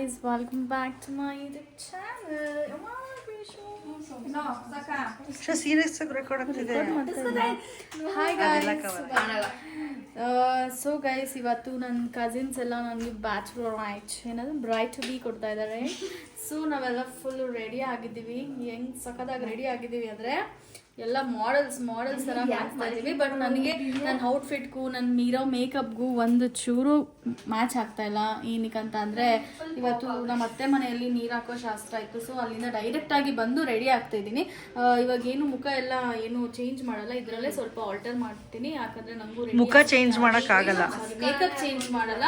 guys, welcome back to my YouTube channel. So guys cover. So guys ಇವತ್ತು ನನ್ನ cousins ಎಲ್ಲ ನನಗೆ bachelor ಆಯ್ತು. ಏನದು ಬ್ರೈಟ್ ಟು ಬಿ ಕೊಡ್ತಾ ಇದ್ದಾರೆ ಸೊ ನಾವೆಲ್ಲ ಫುಲ್ ರೆಡಿ ಆಗಿದ್ದೀವಿ. ಹೆಂಗ್ ಸಖತ್ತಾಗಿ ರೆಡಿ ಆಗಿದ್ದೀವಿ ಅಂದ್ರೆ ಎಲ್ಲ ಮಾಡೆಲ್ಸ್ ಮಾಡೆಲ್ಸ್ ಥರ ಮ್ಯಾಚ್ ಇದ್ದೀವಿ. ಬಟ್ ನನಗೆ ನನ್ನ ಔಟ್ಫಿಟ್ಗೂ ನನ್ನ ಮೀರೋ ಮೇಕಪ್ಗೂ ಒಂದು ಚೂರು ಮ್ಯಾಚ್ ಆಗ್ತಾ ಇಲ್ಲ. ಏನಕ್ಕಂತ ಅಂದರೆ ಇವತ್ತು ನಮ್ಮ ಅತ್ತೆ ಮನೆಯಲ್ಲಿ ನೀರು ಹಾಕೋ ಶಾಸ್ತ್ರ ಇತ್ತು. ಸೊ ಅಲ್ಲಿಂದ ಡೈರೆಕ್ಟಾಗಿ ಬಂದು ರೆಡಿ ಆಗ್ತಾ ಇದ್ದೀನಿ. ಇವಾಗ ಏನು ಮುಖ ಎಲ್ಲ ಏನು ಚೇಂಜ್ ಮಾಡಲ್ಲ. ಇದರಲ್ಲೇ ಸ್ವಲ್ಪ ಆಲ್ಟರ್ ಮಾಡ್ತೀನಿ. ಯಾಕಂದ್ರೆ ನಮಗೂ ಮುಖ ಚೇಂಜ್ ಮಾಡೋಕ್ಕಾಗಲ್ಲ. ಮೇಕಪ್ ಚೇಂಜ್ ಮಾಡಲ್ಲ.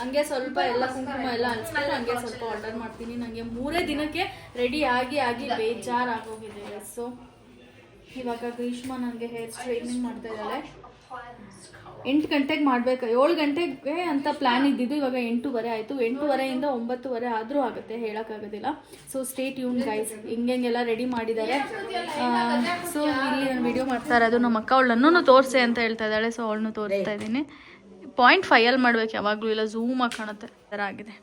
ಹಂಗೆ ಸ್ವಲ್ಪ ಎಲ್ಲ ಕುಂಕುಮ ಎಲ್ಲ ಹಂಚ್ಕೊಂಡು ಹಂಗೆ ಸ್ವಲ್ಪ ಆರ್ಡರ್ ಮಾಡ್ತೀನಿ. ನನಗೆ ಮೂರೇ ದಿನಕ್ಕೆ ರೆಡಿ ಆಗಿ ಆಗಿ ಬೇಜಾರಾಗೋಗಿದೆ ಸೊ ಇವಾಗ ಗ್ರೀಷ್ಮ ನನಗೆ ಹೇರ್ ಸ್ಟ್ರೈಟ್ನಿಂಗ್ ಮಾಡ್ತಾ ಇದ್ದಾಳೆ. ಎಂಟು ಗಂಟೆಗೆ ಮಾಡ್ಬೇಕು. ಏಳು ಗಂಟೆಗೆ ಅಂತ ಪ್ಲ್ಯಾನ್ ಇದ್ದಿದ್ದು ಇವಾಗ ಎಂಟೂವರೆ ಆಯಿತು. ಎಂಟೂವರೆಯಿಂದ ಒಂಬತ್ತುವರೆ ಆದರೂ ಆಗುತ್ತೆ ಹೇಳೋಕ್ಕಾಗೋದಿಲ್ಲ. ಸೊ ಸ್ಟೇಟ್ ಯೂನ್ ಗೈಸ್ ಹಿಂಗೆಲ್ಲ ರೆಡಿ ಮಾಡಿದ್ದಾರೆ. ಸೊ ಇಲ್ಲಿ ನಾನು ವಿಡಿಯೋ ಮಾಡ್ತಾ ಇರೋದು. ನಮ್ಮ ಅಕ್ಕ ಅವಳನ್ನು ತೋರಿಸೆ ಅಂತ ಹೇಳ್ತಾ ಇದ್ದಾಳೆ. ಸೊ ಅವಳನ್ನು ತೋರಿಸ್ತಾ ಇದ್ದೀನಿ. ಪಾಯಿಂಟ್ ಫೈಯಲ್ಲಿ ಮಾಡ್ಬೇಕು ಯಾವಾಗಲೂ ಇಲ್ಲ ಝೂಮ್ ಆಗಿ ಕಾಣುತ್ತೆ. ಥರ ಆಗಿದೆ.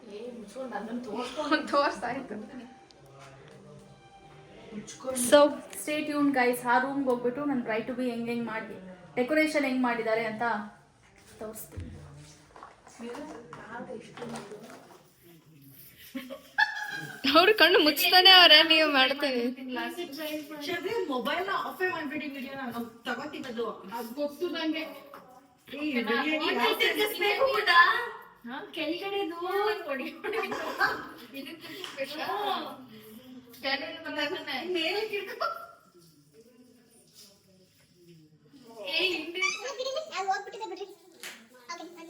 ಸೊ ಸ್ಟೇಟ್ ಯೂನ್ ಗೈಸ್ ಆ ರೂಮ್ಗೆ ಹೋಗ್ಬಿಟ್ಟು ನನ್ನ ಟ್ರೈ ಟು ಬಿ ಹೆಂಗೆ ಹೆಂಗೆ ಮಾಡಿ ಡೆಕೋರೇಷನ್ ಹೆಂಗ್ ಮಾಡಿದ್ದಾರೆ ಅಂತ ತೋರಿಸ್ತೀನಿ. ಅವ್ರು ಕಣ್ಣು ಮುಚ್ತಾನೆ ಅವ್ರೆ ನೀವು ಮಾಡ್ತೀವಿ ಮೊಬೈಲ್ ಆಫೇ ಮಾಡ್ಬಿಡಿ ವಿಡಿಯೋ ನಾನು ತಗೋತೀನಿ ಅದು. ಬಿಡ್ರಿ ಓಕೆ ಅದು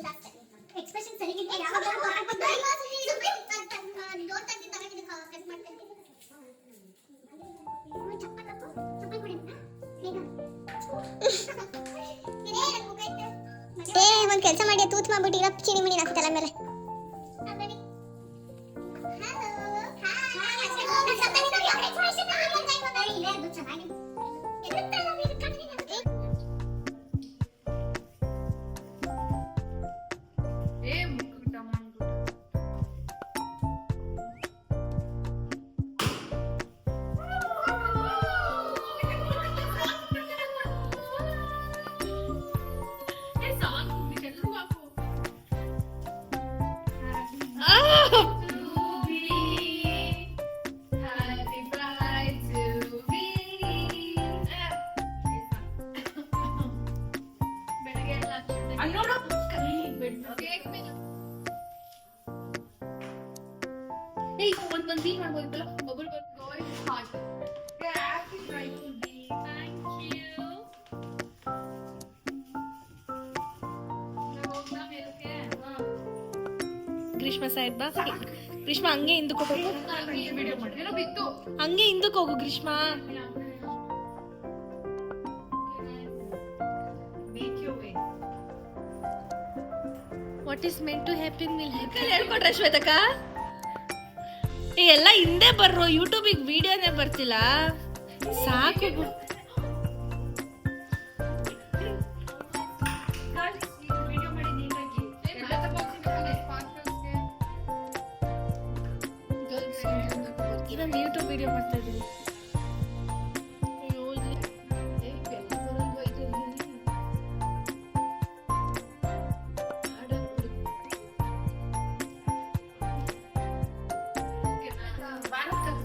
ಲಾಸ್ಟ್ ಎಕ್ಸ್ಪ್ರೆಷನ್ ಸರಿಗಿಲ್ಲ. ಯಾವಾಗ ಡೋರ್ ಮಾಡಿ ತಗೊಂಡಿದ್ದು ಕಟ್ ಮಾಡ್ತೀನಿ ಚಪ್ಪಲ್ ಹಾಕು ಚಪ್ಪಲ್ ಕೊಡಿ ಏ ಒಂದ್ ಕೆಲಸ ಮಾಡಿ ತೂತ್ ಮಾಡ್ಬಿಟ್ಟು ಇರೋ ಚಿನಿ ಮಿನಿ ಹಾಕಿ ತಲೆ ಮೇಲೆ ಗ್ರೀಷ್ಮ ಸೈಡ್ ಬಾ ಗ್ರೀಷ್ಮ ಹಂಗೆ ಹಿಂದಕ್ಕೆ ಹೋಗು. ಹಂಗೆ ಹಿಂದಕ್ಕೆ ಹೋಗು Grishma. What is meant to happen will ಹೇಳ್ಕೊಟ್ರೆ ಶ್ವೇತಕ್ಕ? ಎಲ್ಲ ಹಿಂದೆ ಬರ್ರೋ ಯೂಟ್ಯೂಬಿಗೆ ವಿಡಿಯೋನೇ ಬರ್ತಿಲ್ಲ. ಸಾಕು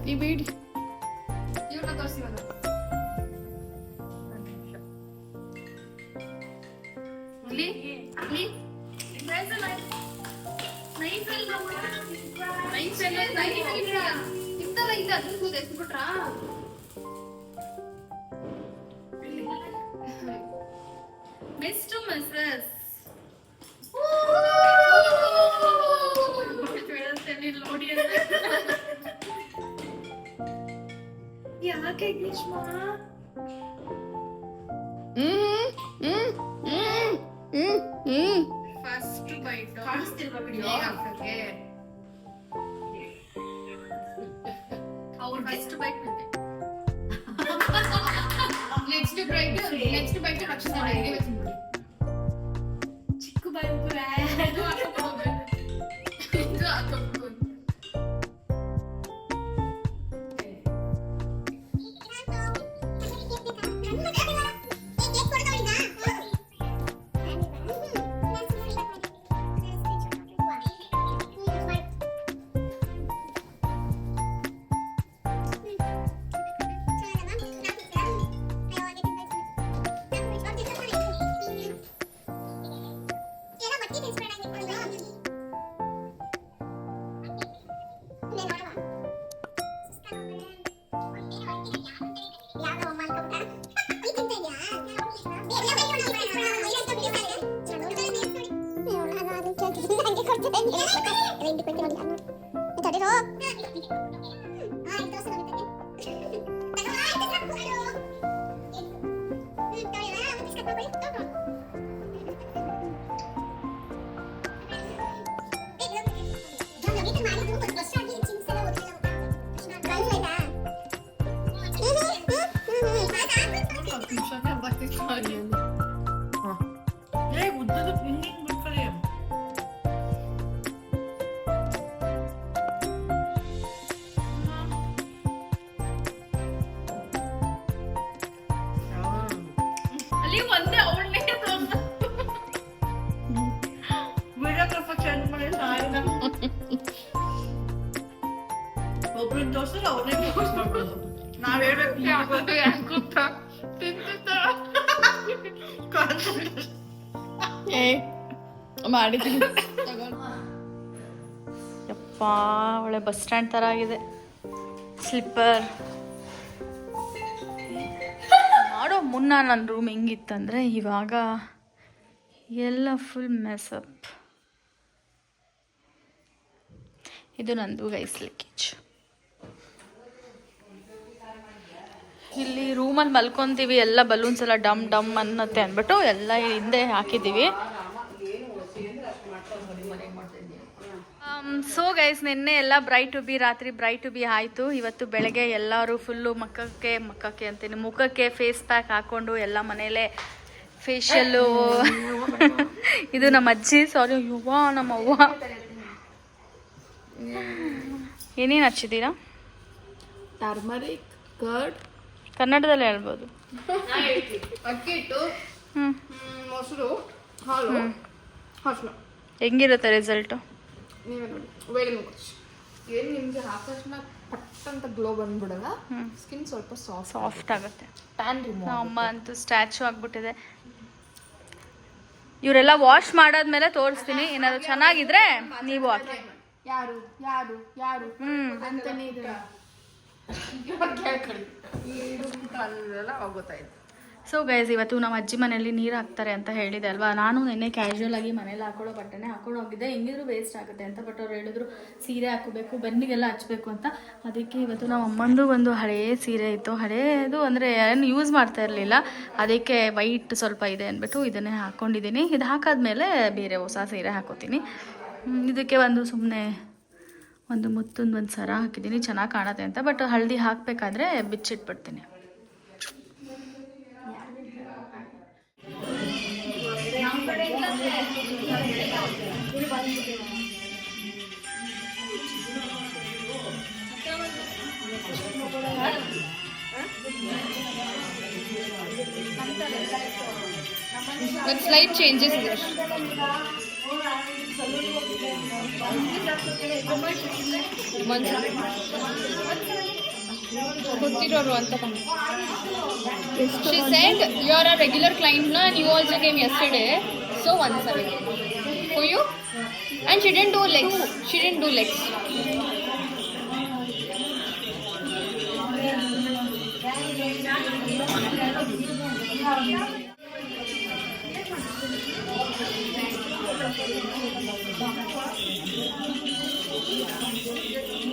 ಈ ಬಿಡಿ. ಮಿಸ್ಟರ್ ಮಿಸ್ಸಸ್ ಯಾಕೆ Grishma hmm hmm hmm hmm hmm first bite ಅವ್ರ first bite next bite next bite Rakshana ಚಿಕ್ಕ ಬಾಯಿ ಇದು ಹಾಕ್ಕೊಂಡು 그냥 비싼 게 걸쳐다니는 거야. 근데 그때 안 나와. 다들 어. ಹೇಳ್ಬೇಕು ಗೊತ್ತಾ ಏ ಮಾಡಿದ್ದೀನಿ ಯಪ್ಪ ಒಳ್ಳೆ ಬಸ್ ಸ್ಟ್ಯಾಂಡ್ ಥರ ಆಗಿದೆ. ಸ್ಲಿಪ್ಪರ್ ಮಾಡೋ ಮುನ್ನ ನನ್ನ ರೂಮ್ ಹೆಂಗಿತ್ತಂದರೆ ಇವಾಗ ಎಲ್ಲ ಫುಲ್ ಮೆಸಪ್ ಇದು ನಂದು ಗೈಸ್ ಲೀಕೇಜ್ ಇಲ್ಲಿ ರೂಮಲ್ಲಿ ಮಲ್ಕೊಂತೀವಿ, ಎಲ್ಲ ಬಲೂನ್ಸ್ ಎಲ್ಲ ಡಮ್ ಡಮ್ ಅನ್ನತ್ತೆ ಅಂದ್ಬಿಟ್ಟು ಎಲ್ಲ ಹಿಂದೆ ಹಾಕಿದ್ದೀವಿ. ಸೊ ಗೈಸ್ ನಿನ್ನೆ ಎಲ್ಲ ಬ್ರೈಟ್ ಬಿ ರಾತ್ರಿ ಬ್ರೈಟ್ ಬಿ ಆಯಿತು. ಇವತ್ತು ಬೆಳಗ್ಗೆ ಎಲ್ಲರೂ ಫುಲ್ಲು ಮಕ್ಕಕ್ಕೆ ಮಕ್ಕಕ್ಕೆ ಅಂತೀನಿ, ಮುಖಕ್ಕೆ ಫೇಸ್ ಪ್ಯಾಕ್ ಹಾಕ್ಕೊಂಡು ಎಲ್ಲ ಮನೇಲೆ ಫೇಶಿಯಲ್ಲು ಇದು ನಮ್ಮ ಅಜ್ಜಿ ಸಾರಿ ಯುವ ನಮ್ಮ ಅವ್ವ. ಏನೇನು ಹಚ್ಚಿದ್ದೀರಾ? ಟರ್ಮರಿಕ್ ಕರ್ಡ್ ಕನ್ನಡದಲ್ಲಿ ಹೇಳ್ಬೋದು. ಅಕ್ಕಿ ಹಿಟ್ಟು ಮೊಸರು ಹಾಲು ಅರ್ಶಿನ ಹೆಂಗಿರುತ್ತೆ ರಿಸಲ್ಟು ನೀವೇ ನೋಡಿ. ವೇಳೆ ಮುಗಿಸ್. ಏನು ನಿಮಗೆ ಹಾಕೋ ಪಟ್ ಅಂತ ಗ್ಲೋ ಬಂದ್ಬಿಡಲ್ಲ ಸ್ಕಿನ್ ಸ್ವಲ್ಪ ಸಾಫ್ಟ್ ಸಾಫ್ಟ್ ಆಗುತ್ತೆ. ಟ್ಯಾನ್ ರಿಮೂವ್ ಅಮ್ಮ ಅಂತೂ ಸ್ಟ್ಯಾಚು ಆಗ್ಬಿಟ್ಟಿದೆ. ಇವರೆಲ್ಲ ವಾಶ್ ಮಾಡಾದ್ಮೇಲೆ ತೋರಿಸ್ತೀನಿ. ಏನಾದ್ರು ಚೆನ್ನಾಗಿದ್ರೆ ನೀವು ಯಾರು ಯಾರು ಯಾರು? ಹ್ಮ್ ಅಂತಾನೆ ಸೊ ಗೈಸ್ ಇವತ್ತು ನಮ್ಮ ಅಜ್ಜಿ ಮನೆಯಲ್ಲಿ ನೀರು ಹಾಕ್ತಾರೆ ಅಂತ ಹೇಳಿದೆ ಅಲ್ವಾ? ನಾನು ನಿನ್ನೆ ಕ್ಯಾಶುವಲ್ ಆಗಿ ಮನೇಲಿ ಹಾಕೊಳ್ಳೋ ಬಟ್ಟೆನೆ ಹಾಕೊಂಡು ಹೋಗಿದ್ದೆ. ಹೆಂಗಿದ್ರು ವೇಸ್ಟ್ ಆಗುತ್ತೆ ಅಂತ ಬಟ್ ಅವ್ರು ಹೇಳಿದ್ರು, ಸೀರೆ ಹಾಕೋಬೇಕು, ಬೆನ್ನಿಗೆಲ್ಲ ಹಚ್ಬೇಕು ಅಂತ. ಅದಕ್ಕೆ ಇವತ್ತು ನಮ್ಮ ಅಮ್ಮಂದು ಒಂದು ಹಳೆಯ ಸೀರೆ ಇತ್ತು. ಹಳೇದು ಅಂದರೆ ಏನು ಯೂಸ್ ಮಾಡ್ತಾ ಇರಲಿಲ್ಲ. ಅದಕ್ಕೆ ವೈಟ್ ಸ್ವಲ್ಪ ಇದೆ ಅಂದ್ಬಿಟ್ಟು ಇದನ್ನೇ ಹಾಕ್ಕೊಂಡಿದ್ದೀನಿ ಇದು ಹಾಕಾದ್ಮೇಲೆ ಬೇರೆ ಹೊಸ ಸೀರೆ ಹಾಕೋತೀನಿ. ಇದಕ್ಕೆ ಒಂದು ಸುಮ್ಮನೆ ಒಂದು ಮುತ್ತೊಂದು ಒಂದು ಸರ ಹಾಕಿದ್ದೀನಿ, ಚೆನ್ನಾಗಿ ಕಾಣುತ್ತೆ ಅಂತ. ಬಟ್ ಹಳದಿ ಹಾಕಬೇಕಾದ್ರೆ ಬಿಚ್ಚಿಟ್ಬಿಡ್ತೀನಿ. ಸ್ಲೈಟ್ ಚೇಂಜಸ್ ಇದೆ ಗೊತ್ತಿರೋರು ಅಂತ she said you are a regular client ನ you also came yesterday so one seven ಫು you and she didn't do legs she didn't do legs Yeah.